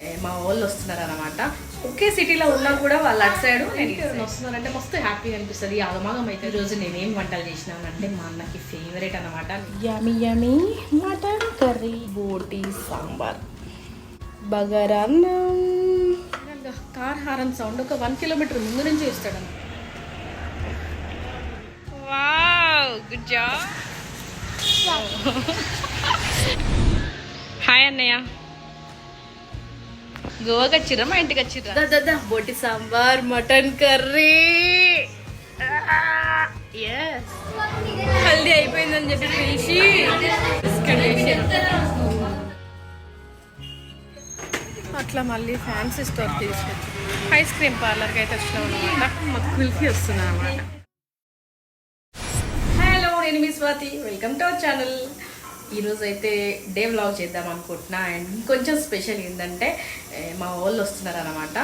ఏ, మా వాళ్ళు వస్తున్నారు అనమాట ఒకే సిటీలో ఉన్నా కూడా వాళ్ళు అటు సైడ్ నేను వస్తున్నారంటే మస్తు హ్యాపీగా అనిపిస్తుంది. ఆగమాగం అయితే ఈ రోజు నేను ఏం వంటలు చేసినానంటే మా అన్నకి ఫేవరెట్ అనమాట యమి యమి మటన్ కర్రీ బోటి సాంబార్ బగరన్నం కార్ హారన్ సౌండ్ ఒక వన్ కిలోమీటర్ ముందు నుంచి ఇస్తాడు వావ్ గుడ్ జాబ్ హాయ్ అన్నయ్య గోవాకి వచ్చిర్రా మా ఇంటికి వచ్చిర్రా? దాదా బోటి సాంబార్ మటన్ కర్రీ. హల్దీ అయిపోయిందని చెప్పి పిలిచి అట్లా మళ్ళీ ఫ్యాన్సీ స్టోర్ తీసుకొచ్చి ఐస్ క్రీమ్ పార్లర్కి అయితే వచ్చినాం అనమాట మాకు కుల్ఫీ వస్తుంది అనమాట హలో నేను మీ Swathi. Welcome to our channel. ఈరోజు అయితే డే వ్లాగ్ చేద్దాం అనుకుంటున్నా. అండ్ ఇంకొంచెం స్పెషల్ ఏంటంటే మా వాళ్ళు వస్తున్నారు అనమాట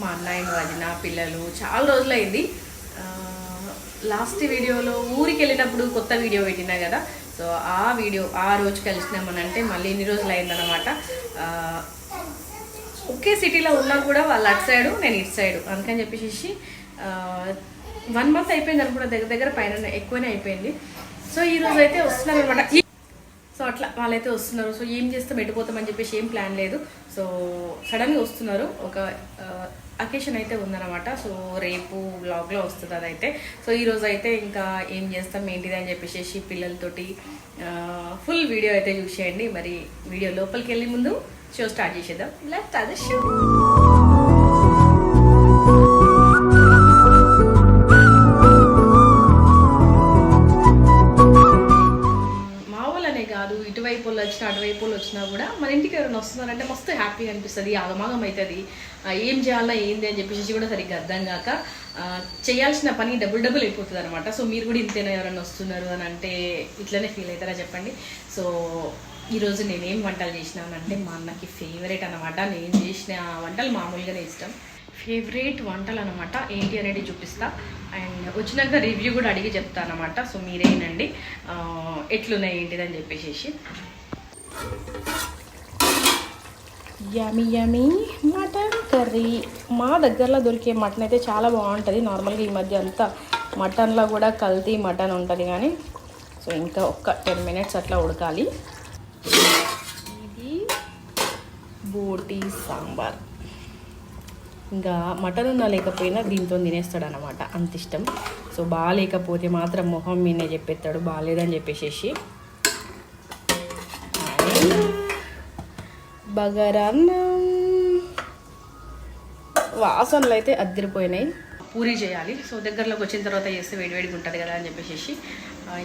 మా అన్నయ్య వదిన పిల్లలు చాలా రోజులైంది. లాస్ట్ వీడియోలో ఊరికి వెళ్ళినప్పుడు కొత్త వీడియో పెట్టినా కదా. సో ఆ వీడియో ఆ రోజు కలిసినామనంటే మళ్ళీ ఎన్ని రోజులు అయిందనమాట ఒకే సిటీలో ఉన్నా కూడా వాళ్ళు అటు సైడు నేను ఇటు సైడు. అందుకని చెప్పేసి వన్ మంత్ అయిపోయింది అనుకుంటా. దగ్గర దగ్గర పైన ఎక్కువనే అయిపోయింది. సో ఈ రోజు అయితే వస్తున్నారు అనమాట సో అట్లా వాళ్ళైతే వస్తున్నారు. సో ఏం చేస్తాం ఎటుపోతామని చెప్పేసి ఏం ప్లాన్ లేదు. సో సడన్గా వస్తున్నారు. ఒక అకేషన్ అయితే ఉందన్నమాట. సో రేపు బ్లాగ్లో వస్తుంది అదైతే. సో ఈరోజు అయితే ఇంకా ఏం చేస్తాం ఏంటిది అని చెప్పేసి పిల్లలతోటి ఫుల్ వీడియో అయితే చూసేయండి. మరి వీడియో లోపలికి వెళ్ళే ముందు షో స్టార్ట్ చేసేద్దాం. లెఫ్ట్ అది షో. వాళ్ళు వచ్చినా అటువైపు వాళ్ళు వచ్చినా కూడా మన ఇంటికి ఎవరైనా వస్తున్నారంటే మస్తు హ్యాపీగా అనిపిస్తుంది ఆగమాగం అవుతుంది ఏం చేయాలా ఏంది అని చెప్పేసి కూడా సరిగ్గా అర్థం కాక చేయాల్సిన పని డబుల్ డబుల్ అయిపోతుంది అనమాట సో మీరు కూడా ఇంతేనా ఎవరైనా వస్తున్నారు అని అంటే ఇట్లనే ఫీల్ అవుతారా చెప్పండి. సో ఈరోజు నేనేం వంటలు చేసినానంటే మా అన్నకి ఫేవరెట్ అనమాట నేను చేసిన వంటలు మామూలుగానే ఇష్టం. ఫేవరెట్ వంటలు అనమాట ఏంటి అనేది చూపిస్తా. అండ్ వచ్చినాక రివ్యూ కూడా అడిగి చెప్తా అనమాట సో మీరేనండి ఎట్లున్నాయి ఏంటిదని చెప్పేసి యమి యమి మటన్ కర్రీ మా దగ్గరలో దొరికే మటన్ అయితే చాలా బాగుంటుంది. నార్మల్గా ఈ మధ్య అంతా మటన్లో కూడా కల్తీ మటన్ ఉంటుంది కానీ సో ఇంకా ఒక్క టెన్ మినిట్స్ అట్లా ఉడకాలి. ఇది బోటి సాంబార్. ఇంకా మటన్ ఉన్నా లేకపోయినా దీంతో తినేస్తాడు అనమాట అంత ఇష్టం. సో బాగాలేకపోతే మాత్రం మొహం మీనే చెప్పేస్తాడు. బాగాలేదని చెప్పేసేసి బగరన్నం. వాసనలు అయితే అద్దరిపోయినాయి. పూరి చేయాలి. సో దగ్గరలోకి వచ్చిన తర్వాత చేస్తే వేడివేడిగా ఉంటుంది కదా అని చెప్పేసి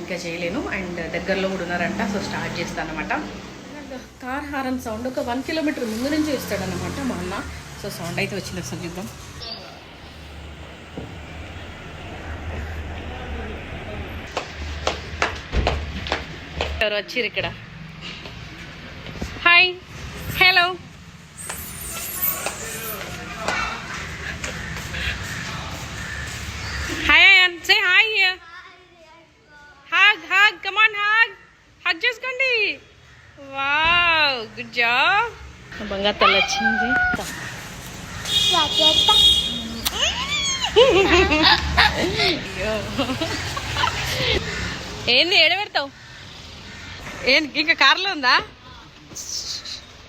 ఇంకా చేయలేను. అండ్ దగ్గరలో కూడా ఉన్నారంట సో స్టార్ట్ చేస్తాను అనమాట కార్ హారన్ సౌండ్ ఒక వన్ కిలోమీటర్ ముందు నుంచి ఇస్తాడనమాట మా అన్న. సో సౌండ్ అయితే వచ్చింది ఒకసారి చూద్దాం. ఎవరు వచ్చిర్రు ఇక్కడ? Hi. Hello. Hi Ayaan say hi here hug hug come on hug hug చేసుకోండి వావ్ గుడ్ జాబ్ బంగారు తల్లి వచ్చింది. ఏంది ఏడ పెడతావు ఏంది ఇంకా కార్లో ఉందా?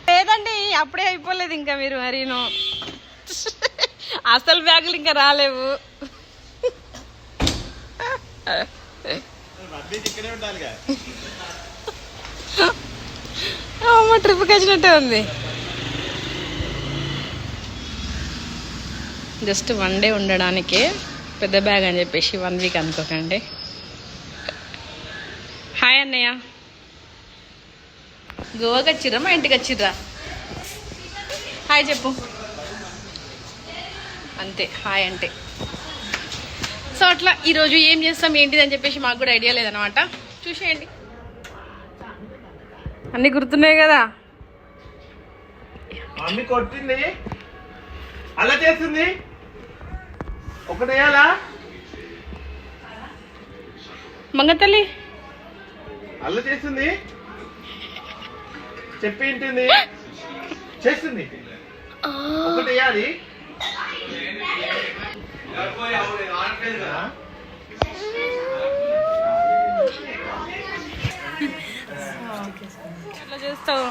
లేదండి అప్పుడే అయిపోలేదు ఇంకా మీరు మరీను. అసలు బ్యాగులు ఇంకా రాలేవు. అమ్మ ట్రిప్కి వచ్చినట్టే ఉంది. జస్ట్ వన్ డే ఉండడానికే పెద్ద బ్యాగ్ అని చెప్పేసి వన్ వీక్ అనుకోకండి. హాయ్ అన్నయ్య. గోవాకి వచ్చిర్రా మా ఇంటికి వచ్చిర్రా? హాయ్ చెప్పు. అంతే హాయ్ అంటే. సో అట్లా ఈరోజు ఏం చేస్తాం ఏంటిది అని చెప్పేసి మాకు కూడా ఐడియా లేదనమాట చూసేయండి. అన్నీ గుర్తున్నాయి కదా? మమ్మీ కొట్టింది. అలా చేస్తుంది ఒకటేయాలా మంగతల్లి అల్ల చేస్తుంది చెప్పి ఇంటింది చేస్తుంది ఒకటి వేయాలి. ఎట్లా చేస్తావు?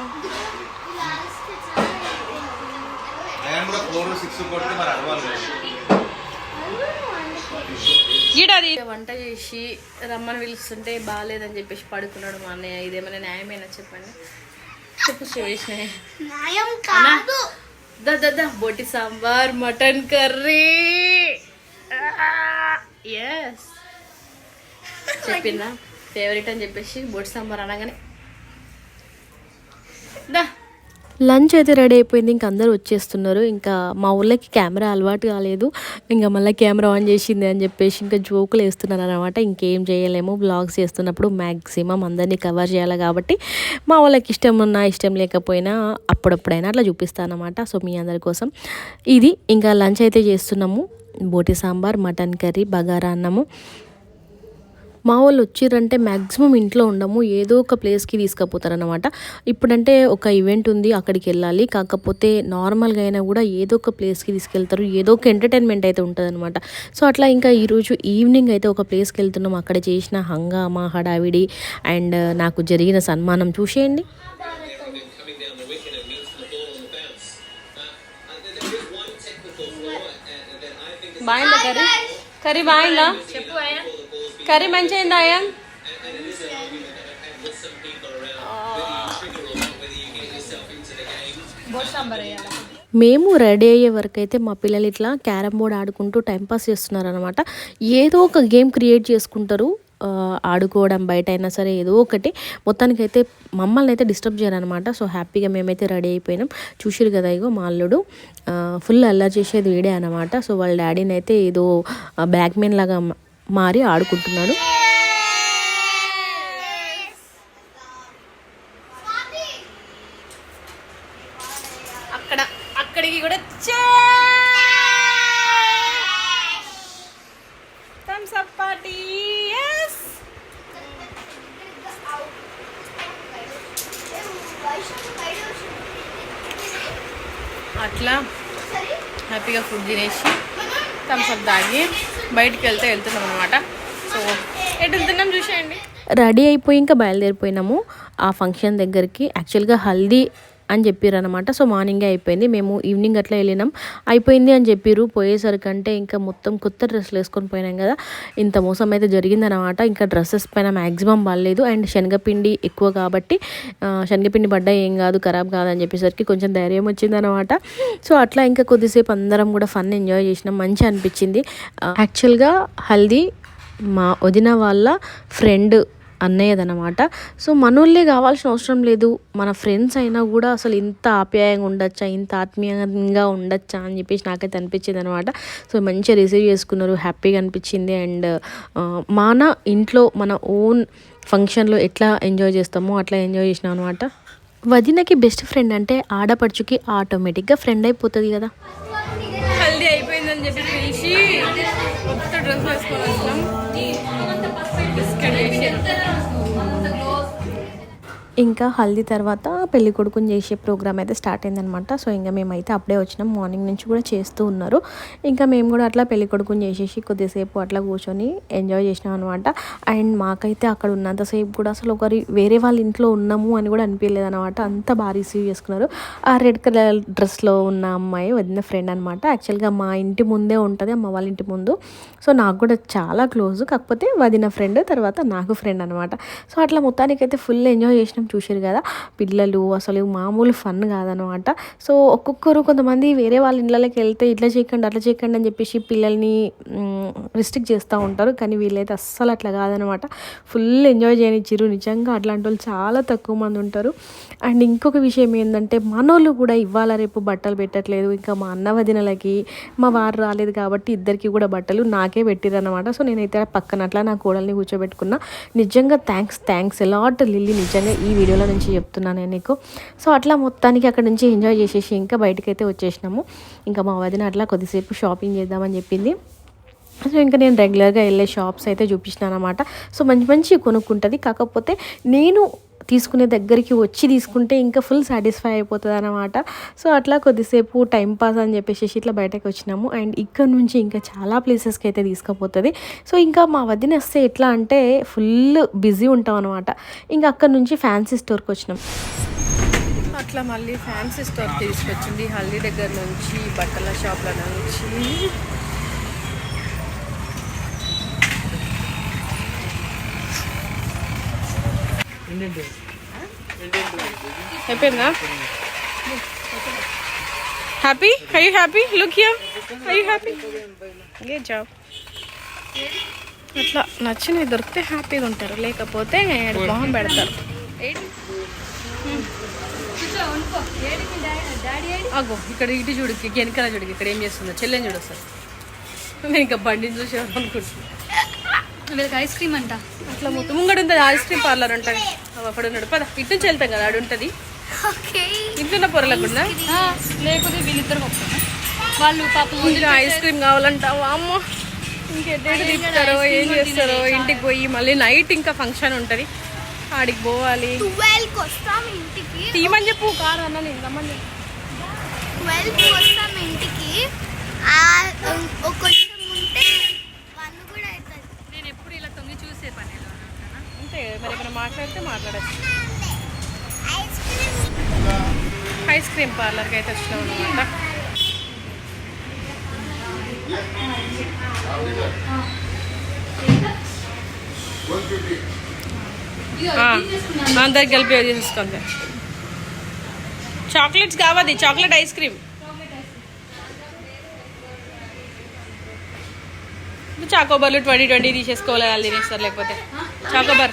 నేను కూడా ఫోర్ సిక్స్ కొట్టి మరి అడవాలి ఈడది వంట చేసి రమ్మని పిలుస్తుంటే బాగాలేదని చెప్పేసి పడుకున్నాడు మా అన్నయ్య. ఇదేమైనా న్యాయమైనా చెప్పండి? చెప్పు న్యాయం కాదు దా బొట్టి సాంబార్ మటన్ కర్రీ ఎస్ చెప్పిందా ఫేవరెట్ అని చెప్పేసి బొట్టి సాంబార్ అనగానే. దా. లంచ్ అయితే రెడీ అయిపోయింది. ఇంకా అందరూ వచ్చేస్తున్నారు. ఇంకా మా ఊళ్ళకి కెమెరా అలవాటు కాలేదు. ఇంకా మళ్ళీ కెమెరా ఆన్ చేసింది అని చెప్పేసి ఇంకా జోకులు వేస్తున్నారు అనమాట ఇంకేం చేయలేము. బ్లాగ్స్ చేస్తున్నప్పుడు మ్యాక్సిమం అందరినీ కవర్ చేయాలి కాబట్టి మా వాళ్ళకి ఇష్టం ఉన్నా ఇష్టం లేకపోయినా అప్పుడప్పుడైనా అట్లా చూపిస్తాను అనమాట సో మీ అందరి కోసం ఇది. ఇంకా లంచ్ అయితే చేస్తున్నాము. బోటి సాంబార్ మటన్ కర్రీ బగారా అన్నము. మా వాళ్ళు వచ్చిర్రంటే మ్యాక్సిమం ఇంట్లో ఉండము ఏదో ఒక ప్లేస్కి తీసుకుపోతారు అనమాట ఇప్పుడంటే ఒక ఈవెంట్ ఉంది అక్కడికి వెళ్ళాలి. కాకపోతే నార్మల్గా అయినా కూడా ఏదో ఒక ప్లేస్కి తీసుకెళ్తారు ఏదో ఒక ఎంటర్టైన్మెంట్ అయితే ఉంటుంది అనమాట సో అట్లా ఇంకా ఈరోజు ఈవినింగ్ అయితే ఒక ప్లేస్కి వెళ్తున్నాం. అక్కడ చేసిన హంగామా హడావిడి అండ్ నాకు జరిగిన సన్మానం చూసేయండి. బాగుందా కర్రీ? కర్రీ బాగుందా? చెప్పు కర్రీ మంచిగా అయిందా మేము రెడీ అయ్యే వరకు అయితే మా పిల్లలు ఇట్లా క్యారమ్ బోర్డ్ ఆడుకుంటూ టైంపాస్ చేస్తున్నారు అనమాట ఏదో ఒక గేమ్ క్రియేట్ చేసుకుంటారు. ఆడుకోవడం బయట అయినా సరే ఏదో ఒకటి. మొత్తానికైతే మమ్మల్ని అయితే డిస్టర్బ్ చేయరనమాట సో హ్యాపీగా మేమైతే రెడీ అయిపోయినాం. చూసిరు కదా ఇగో మా అల్లుడు. ఫుల్ అల్లరి చేసేది వీడే అనమాట సో వాళ్ళ డాడీని అయితే ఏదో బ్యాక్మెన్ లాగా మారి ఆడుకుంటున్నాడు అక్కడ అక్కడికి కూడా థమ్స్ అప్ పార్టీ అట్లా హ్యాపీగా ఫుడ్ తినేసి థమ్స్ అప్ తాగి. బయటికి వెళ్తే వెళ్తున్నాం అనమాట సో ఎటు వెళ్తున్నాం చూసేయండి. రెడీ అయిపోయి ఇంకా బయలుదేరిపోయినాము. ఆ ఫంక్షన్ దగ్గరికి యాక్చువల్గా హల్దీ అని చెప్పారు అనమాట సో మార్నింగే అయిపోయింది. మేము ఈవినింగ్ అట్లా వెళ్ళినాం. అయిపోయింది అని చెప్పారు. పోయేసరికి అంటే ఇంకా మొత్తం కొత్త డ్రెస్సులు వేసుకొని పోయినాం కదా. ఇంత మోసం అయితే జరిగిందనమాట ఇంకా డ్రెస్సెస్ పైన మ్యాక్సిమం బాగాలేదు అండ్ శనగపిండి ఎక్కువ కాబట్టి శనగపిండి పడ్డా ఏం కాదు ఖరాబ్ కాదని చెప్పేసరికి కొంచెం ధైర్యం వచ్చిందనమాట సో అట్లా ఇంకా కొద్దిసేపు అందరం కూడా ఫన్ ఎంజాయ్ చేసినాం. మంచి అనిపించింది. యాక్చువల్గా హల్దీ మా వదిన వాళ్ళ ఫ్రెండ్ అన్నయ్యదనమాట సో మనోళ్ళే కావాల్సిన అవసరం లేదు. మన ఫ్రెండ్స్ అయినా కూడా అసలు ఇంత ఆప్యాయంగా ఉండొచ్చా ఇంత ఆత్మీయంగా ఉండొచ్చా అని చెప్పేసి నాకైతే అనిపించింది అనమాట సో మంచిగా రిసీవ్ చేసుకున్నారు హ్యాపీగా అనిపించింది. అండ్ మన ఇంట్లో మన ఓన్ ఫంక్షన్లో ఎట్లా ఎంజాయ్ చేస్తామో అట్లా ఎంజాయ్ చేసినాం అనమాట వదినకి బెస్ట్ ఫ్రెండ్ అంటే ఆడపడుచుకి ఆటోమేటిక్గా ఫ్రెండ్ అయిపోతుంది కదా. హల్దీ అయిపోయిందని చెప్పి పిలిచి డ్రెస్ వేసుకొని Es Biz kardeşlerim. ఇంకా హల్దీ తర్వాత పెళ్ళి కొడుకుని చేసే ప్రోగ్రామ్ అయితే స్టార్ట్ అయిందనమాట సో ఇంకా మేమైతే అప్పుడే వచ్చినాం. మార్నింగ్ నుంచి కూడా చేస్తూ ఉన్నారు. ఇంకా మేము కూడా అట్లా పెళ్ళి కొడుకుని చేసేసి కొద్దిసేపు అట్లా కూర్చొని ఎంజాయ్ చేసినాం అనమాట అండ్ మాకైతే అక్కడ ఉన్నంతసేపు కూడా అసలు ఒకరి వేరే వాళ్ళ ఇంట్లో ఉన్నాము అని కూడా అనిపించలేదు అనమాట అంత బాగా రిసీవ్ చేసుకున్నారు. ఆ రెడ్ కలర్ డ్రెస్లో ఉన్న అమ్మాయి వదిన ఫ్రెండ్ అనమాట యాక్చువల్గా మా ఇంటి ముందే ఉంటుంది అమ్మ వాళ్ళ ఇంటి ముందు. సో నాకు కూడా చాలా క్లోజ్. కాకపోతే వదిన ఫ్రెండ్ తర్వాత నాకు ఫ్రెండ్ అనమాట సో అట్లా మొత్తానికైతే ఫుల్ ఎంజాయ్ చేసినాం. చూసారు కదా పిల్లలు అసలు మామూలు ఫన్ కాదనమాట. సో ఒక్కొక్కరు కొంతమంది వేరే వాళ్ళ ఇళ్ళకి వెళ్తే ఇట్లా చేయకండి అట్లా చేయకండి అని చెప్పేసి పిల్లల్ని రిస్ట్రిక్ట్ చేస్తూ ఉంటారు. కానీ వీళ్ళైతే అస్సలు అట్లా కాదనమాట. ఫుల్ ఎంజాయ్ చేయనిచ్చారు నిజంగా అట్లాంటి వాళ్ళు చాలా తక్కువ మంది ఉంటారు. అండ్ ఇంకొక విషయం ఏంటంటే మనోళ్ళు కూడా ఇవ్వాలా రేపు బట్టలు పెట్టట్లేదు. ఇంకా మా అన్న వదినలకి మా వారు రాలేదు కాబట్టి ఇద్దరికి కూడా బట్టలు నాకే పెట్టిరనమాట సో నేనైతే పక్కన అట్లా నా కోడల్ని కూర్చోబెట్టుకున్నా. నిజంగా థ్యాంక్స్ థ్యాంక్స్ ఎలాట్ లిల్లీ. నిజంగా ఈ వీడియోలో నుంచి చెప్తున్నాను నేను నీకు. సో అట్లా మొత్తానికి అక్కడ నుంచి ఎంజాయ్ చేసేసి ఇంకా బయటకైతే వచ్చేసినాము. ఇంకా మా వదిన అట్లా కొద్దిసేపు షాపింగ్ చేద్దామని చెప్పింది. సో ఇంకా నేను రెగ్యులర్గా వెళ్ళే షాప్స్ అయితే చూపించినాను అనమాట సో మంచి మంచి కొనుక్కుంటుంది. కాకపోతే నేను తీసుకునే దగ్గరికి వచ్చి తీసుకుంటే ఇంకా ఫుల్ సాటిస్ఫై అయిపోతుంది అనమాట సో అట్లా కొద్దిసేపు టైం పాస్ అని చెప్పేసి ఇట్లా బయటకు వచ్చినాము. అండ్ ఇక్కడ నుంచి ఇంకా చాలా ప్లేసెస్కి అయితే తీసుకుపోతుంది. సో ఇంకా మా వదిన వస్తే ఎట్లా అంటే ఫుల్ బిజీ ఉంటాం అనమాట ఇంకా అక్కడ నుంచి ఫ్యాన్సీ స్టోర్కి వచ్చినాం. అట్లా మళ్ళీ ఫ్యాన్సీ స్టోర్ తీసుకొచ్చింది. హల్దీ దగ్గర నుంచి బట్టల షాప్ల నుంచి అయిపోయిందా happy I you happy look here I you happy A job అట్లా నచ్చినవి దొరికితే హ్యాపీగా ఉంటారు. లేకపోతే మొహం పెడతారు. అగో ఇక్కడ ఇటు చూడు వెనకాల చూడు ఇక్కడ ఏం చేస్తుందో. చెల్లెని చూడు సార్ నేను ఇంకా బండిని చూసి అనుకుంటున్నాను వీళ్ళకి ఐస్ క్రీమ్ అంట. అట్లా మొత్తం. ముంగడు ఉంటుంది ఐస్ క్రీమ్ పార్లర్ ఉంటుంది. అప్పుడు ఉన్నాడు. పద ఇటు నుంచి వెళ్తాం కదా ఆడు ఉంటుంది. ఓకే. ఇంట్లో పొరలకు ఉందా? లేకపోతే వీళ్ళిద్దరు వాళ్ళు పాపం ఇంకా ఐస్ క్రీమ్ కావాలంటావా అమ్మ. ఇంకెట్టేడు తిప్పుతారో ఏం చేస్తారో ఇంటికి పోయి మళ్ళీ నైట్ ఇంకా ఫంక్షన్ ఉంటుంది. ఆడికి పోవాలి. ట్వెల్వ్కి వస్తాం ఇంటికి. తీయమని చెప్పు. కారు అన్న నేను రమ్మని. చెప్పు. ట్వెల్వ్కి వస్తాం ఇంటికి. ఆ, ఒక కొంచెం ఉంటే వన్ కూడా అవుతుంది నేను ఎప్పుడు ఇలా తొంగి చూసే పని అంతే మరి ఏమైనా మాట్లాడితే మాట్లాడచ్చు. ఐస్ క్రీమ్ పార్లర్కి అయితే వచ్చినాం అనమాట అందరికి కలిపి తీసుకోండి చాక్లెట్స్ కావాలి చాక్లెట్ ఐస్ క్రీమ్ చాకోబార్లు ట్వంటీ ట్వంటీ తీసేసుకోవాలి వాళ్ళు తినేస్తారు లేకపోతే. చాకోబార్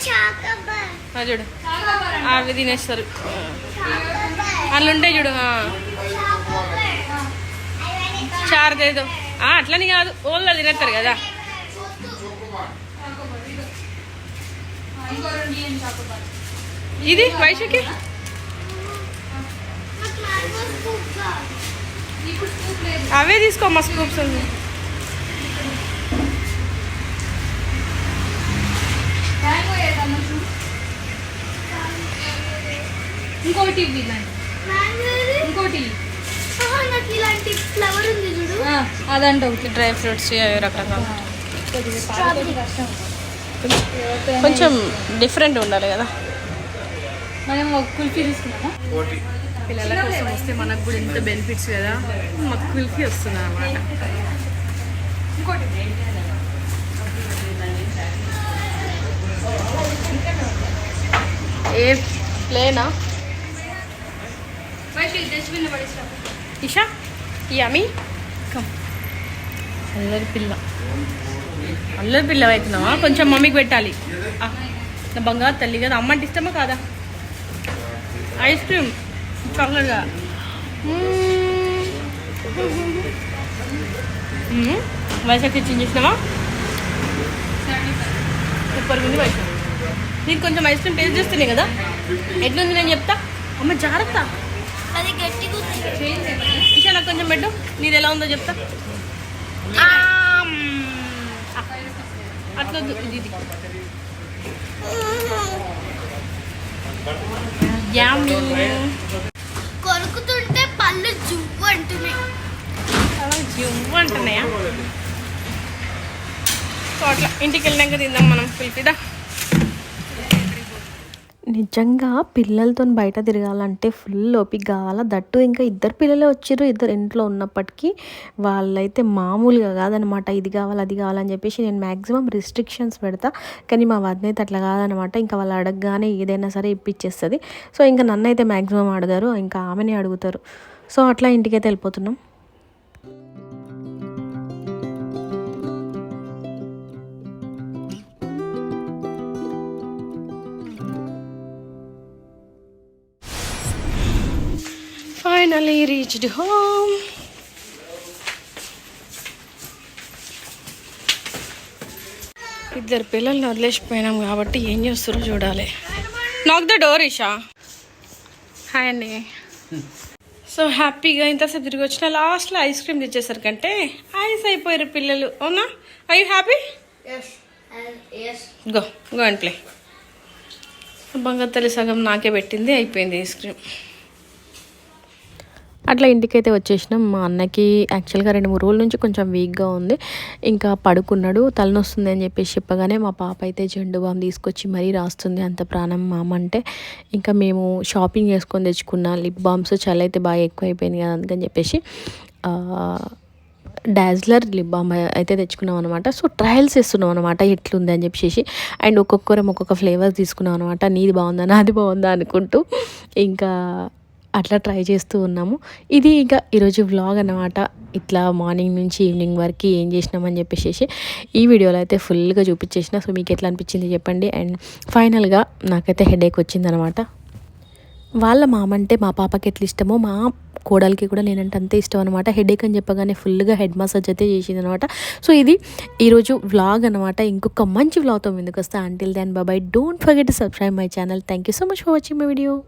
చూడు. అవి తినేస్తారు. అందులో ఉంటాయి చూడు ఆ. చారు అట్లని కాదు ఓళ్ళు తినేస్తారు కదా. ఇది వైశాఖి అవే తీసుకో స్కూప్స్ ఉంది ఇంకోటి ఇంకోటి నాకు ఇలాంటి ఫ్లవర్ ఉంది చూడు. అదంటే డ్రై ఫ్రూట్స్ అవి రకరకాల. కొంచెం డిఫరెంట్ ఉండాలి కదా. మనం కుల్ఫీ తీసుకున్నామా కోటి పిల్లల కోసం వస్తే మనకు కూడా ఇంత బెనిఫిట్స్ కదా. మాకు కుల్ఫీ వస్తుంది అనమాట ఏ ప్లేనా? ఇషా యమి కమ్ అల్లరి పిల్ల అల్లరి పిల్ల అవుతున్నావా కొంచెం మమ్మీకి పెట్టాలి ఆ, నా బంగారు తల్లి కదా అమ్మ అంటే ఇష్టమా కాదా ఐస్ క్రీమ్ చాక్లెట్గా వైశాఖ కిచెన్ చూసినావా? సూపర్ ఉంది వైశాఖ నీకు కొంచెం ఐస్ క్రీమ్ టేస్ట్ చేస్తున్నాయి కదా? ఎట్లుంది నేను చెప్తా? అమ్మ జాగ్రత్త. అది గట్టిగా ఇషా నాకు కొంచెం పెట్టు. నీది ఎలా ఉందో చెప్తా. అట్లా. కొరుకుతుంటే పళ్ళు జువ్వు అంటున్నాయి. జివ్వు అంటున్నాయా? సో అట్లా ఇంటికి వెళ్ళినాక తిందాం మనం పిలిపిదా నిజంగా పిల్లలతో బయట తిరగాలంటే ఫుల్ ఓపిక కావాలా దట్టు. ఇంకా ఇద్దరు పిల్లలే వచ్చిర్రు ఇద్దరు ఇంట్లో ఉన్నప్పటికీ వాళ్ళైతే మామూలుగా కాదనమాట. ఇది కావాలి అది కావాలని చెప్పేసి నేను మ్యాక్సిమం రిస్ట్రిక్షన్స్ పెడతా. కానీ మా వదిన అయితే అట్లా కాదనమాట. ఇంకా వాళ్ళు అడగగానే ఏదైనా సరే ఇప్పించేస్తుంది సో ఇంకా నన్ను అయితే మ్యాక్సిమం అడగారు ఇంకా ఆమెనే అడుగుతారు. సో అట్లా ఇంటికైతే వెళ్ళిపోతున్నాం. ఫైనలీ రీచ్డ్ హోమ్ ఇద్దరు పిల్లల్ని వదిలేసిపోయినాం కాబట్టి ఏం చేస్తారో చూడాలి. Knock the door Isha hi అండి సో హ్యాపీగా ఇంతసేపు తిరిగి వచ్చిన లాస్ట్లో ఐస్ క్రీమ్ తెచ్చేసరికంటే ఐస్ అయిపోయారు పిల్లలు. అవునా? I you happy go go and play బంగారు సగం నాకే పెట్టింది అయిపోయింది ఐస్ క్రీమ్ అట్లా ఇంటికైతే వచ్చేసినాం. మా అన్నకి యాక్చువల్గా రెండు మూడు రోజుల నుంచి కొంచెం వీక్గా ఉంది. ఇంకా పడుకున్నాడు. తలనొస్తుంది అని చెప్పేసి చెప్పగానే మా పాప అయితే జెండు బామ్ తీసుకొచ్చి మరీ రాస్తుంది. అంత ప్రాణం మా అమ్మ అంటే. ఇంకా మేము షాపింగ్ చేసుకొని తెచ్చుకున్న లిప్ బామ్స్ చలి అయితే బాగా ఎక్కువ అయిపోయింది కదా అందుకని చెప్పేసి డాజ్లర్ లిప్ బామ్ అయితే తెచ్చుకున్నాం అనమాట సో ట్రయల్స్ ఇస్తున్నాం అనమాట ఎట్లుంది అని చెప్పేసి. అండ్ ఒక్కొక్కరం ఒక్కొక్క ఫ్లేవర్స్ తీసుకున్నాం అనమాట నీది బాగుందా నాది బాగుందా అనుకుంటూ. ఇంకా అట్లా ట్రై చేస్తూ ఉన్నాము. ఇది ఇంకా ఈరోజు వ్లాగ్ అనమాట ఇట్లా మార్నింగ్ నుంచి ఈవినింగ్ వరకు ఏం చేసినామని చెప్పేసి ఈ వీడియోలో అయితే ఫుల్గా చూపించేసిన. సో మీకు ఎట్లా అనిపించింది చెప్పండి. అండ్ ఫైనల్గా నాకైతే హెడేక్ వచ్చిందనమాట వాళ్ళ మామ అంటే మా పాపకి ఎట్లా ఇష్టమో మా కోడలికి కూడా నేనంటే అంతే ఇష్టం అనమాట హెడేక్ అని చెప్పగానే ఫుల్గా హెడ్ మసాజ్ అయితే చేసింది అనమాట సో ఇది ఈరోజు వ్లాగ్ అనమాట ఇంకొక మంచి వ్లాగ్తో ముందుకు వస్తా అంటిల్ దాన్ బాబాయ్ don't forget to subscribe my channel thank you so much for watching my video